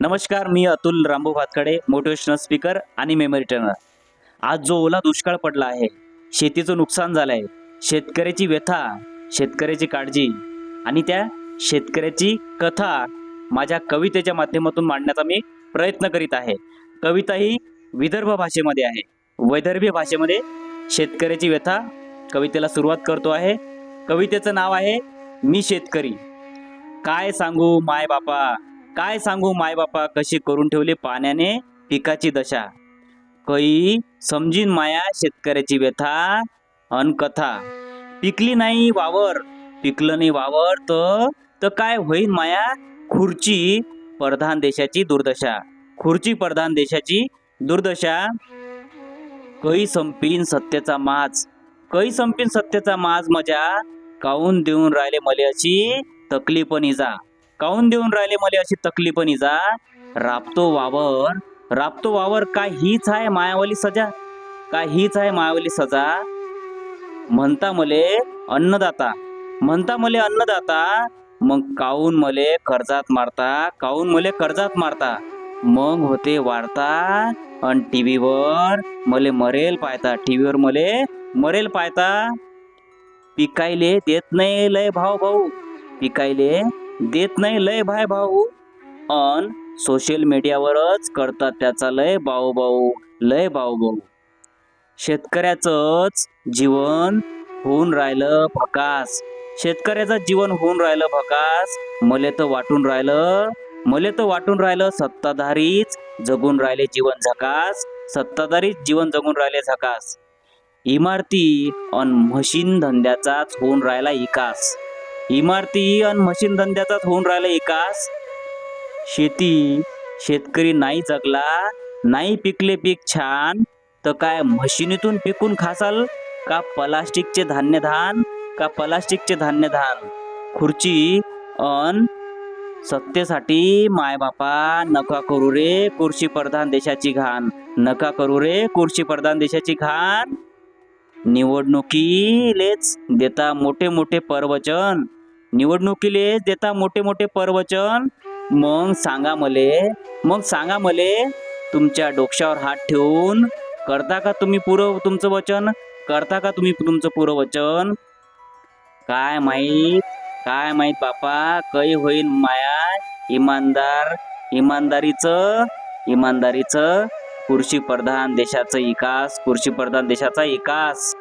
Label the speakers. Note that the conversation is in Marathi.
Speaker 1: नमस्कार मी अतुल रामभाऊ भातकडे मोटिवेशनल स्पीकर आणि मेमरी ट्रेनर आज जो ओला दुष्काळ पडला आहे शेतीचं नुकसान झालं आहे शेतकऱ्याची व्यथा शेतकऱ्याची काळजी आणि त्या शेतकऱ्याची कथा माझ्या कवितेच्या माध्यमातून मांडण्याचा मी प्रयत्न करीत आहे. कविता ही विदर्भ भाषेमध्ये आहे. वैदर्भीय भाषेमध्ये शेतकऱ्याची व्यथा कवितेला सुरुवात करतो आहे. कवितेचं नाव आहे मी शेतकरी. काय सांगू माय बापा काय सांगू माय बापा कशी करून ठेवली पाण्याने पिकाची दशा? कई समजीन माया शेतकऱ्याची व्यथा अन कथा. पिकली नाही वावर पिकलं नाही वावर तर तर काय होईल माया? खुर्ची प्रधान देशाची दुर्दशा. खुर्ची प्रधान देशाची दुर्दशा. कई संपीन सत्तेचा माज. कई संपीन सत्तेचा माज मजा काऊन देऊन राहिले मले अशी तकलीफ इजा काऊन देऊन राहिले मले अशी तकलीफ इजा राबतो वावर. राबतो वावर काय हीच आहे मायावली सजा? काय हीच आहे मायावली सजा? म्हणता मले अन्नदाता. म्हणता मले अन्नदाता मग काऊन मले कर्जात मारता? काऊन मले कर्जात मारता? मग होते वाढता अन टीव्हीवर मले मरेल पाहता टीव्हीवर मले मरेल पाहता पिकायले देत नाही लय भाव भाऊ. पिकायले देत नाही लय भाय भाऊ. अन सोशल मीडियावरच करतात त्याचा लय भाऊ भाऊ लय भाऊ भाऊ. शेतकऱ्याचंच जीवन होऊन राहिलं भकास. शेतकऱ्याचं जीवन होऊन राहिलं भकास. मले तर वाटून राहिलं मले तर वाटून राहिलं सत्ताधारीच जगून राहिले जीवन झकास. सत्ताधारीच जीवन जगून राहिले झकास. इमारती अन मशीन धंद्याचाच होऊन राहिला विकास इमारती अन मशीन धंद्याचाच होऊन राहिला विकास. शेती शेतकरी नाही जगला नाही पिकले पीक छान तर काय मशिनीतून पिकून खासाल? का प्लास्टिकचे धान्य धान का प्लास्टिकचे धान्य धान खुर्ची अन सत्तेसाठी मायबापा नका करू रे कुर्शी प्रधान देशाची घाण. नका करू रे कुर्शी प्रधान देशाची घाण. निवडणुकीलेच देता मोठे मोठे प्रवचन. निवडणुकीले देता मोठे मोठे प्रवचन. मग सांगा मले मग सांगा मले तुमच्या डोक्यावर हात ठेवून करता का तुम्ही पुरं तुमचं वचन? करता का तुम्ही तुमचं पुरं वचन? काय माहीत काय माहीत बापा कै होईन माया इमानदार इमानदारीचं इमानदारीचं कृषी प्रधान देशाचा विकास कृषी प्रधान देशाचा विकास.